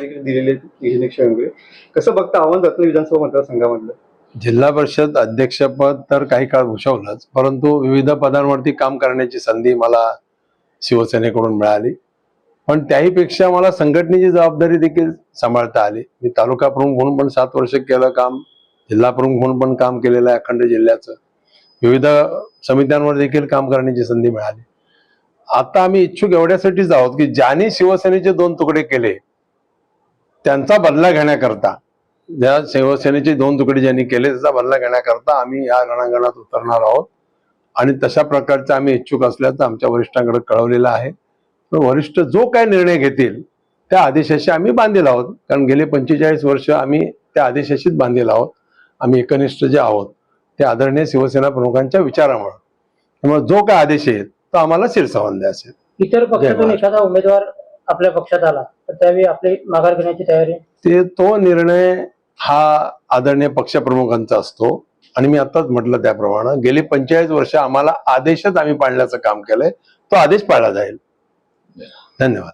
दिलेले आहेत क्षणगुळे कसं बघता आव्हान रत्न विधानसभा मतदारसंघामधलं? जिल्हा परिषद अध्यक्षपद तर काही काळ भूषवलंच परंतु विविध पदांवरती काम करण्याची संधी मला शिवसेनेकडून मिळाली. पण त्याहीपेक्षा मला संघटनेची जबाबदारी देखील सांभाळता आली. मी तालुका प्रमुख म्हणून पण सात वर्ष केलं काम जिल्हा प्रमुख म्हणून पण काम केलेलं आहे अखंड जिल्ह्याचं. विविध समित्यांवर देखील काम करण्याची संधी मिळाली. आता आम्ही इच्छुक एवढ्यासाठीच आहोत की ज्याने शिवसेनेचे दोन तुकडे केले त्यांचा बदला घेण्याकरता ज्या शिवसेनेचे दोन तुकडे ज्यांनी केले त्याचा बदला घेण्याकरता आम्ही या रणांगणात उतरणार आहोत. आणि तशा प्रकारचे आम्ही इच्छुक असल्याचं आमच्या वरिष्ठांकडे कळवलेलं आहे. वरिष्ठ जो काय निर्णय घेतील त्या आदेशाशी आम्ही बांधील आहोत. कारण गेले पंचेचाळीस वर्ष आम्ही त्या आदेशाशीच बांधील आहोत. आम्ही एकनिष्ठ जे आहोत ते आदरणीय शिवसेना प्रमुखांच्या विचारामुळे. त्यामुळे जो काय आदेश येईल तो आम्हाला शिरसावंद असेल इतर पक्षातून. एखादा उमेदवार आपल्या पक्षात आला तर त्यावेळी आपली माघार घेण्याची तयारी? ते तो निर्णय हा आदरणीय पक्षप्रमुखांचा असतो. आणि मी आताच म्हटलं त्याप्रमाणे गेली पंचेचाळीस वर्ष आम्हाला आदेशच आम्ही पाळण्याचं काम केलंय. तो आदेश पाळला जाईल. धन्यवाद.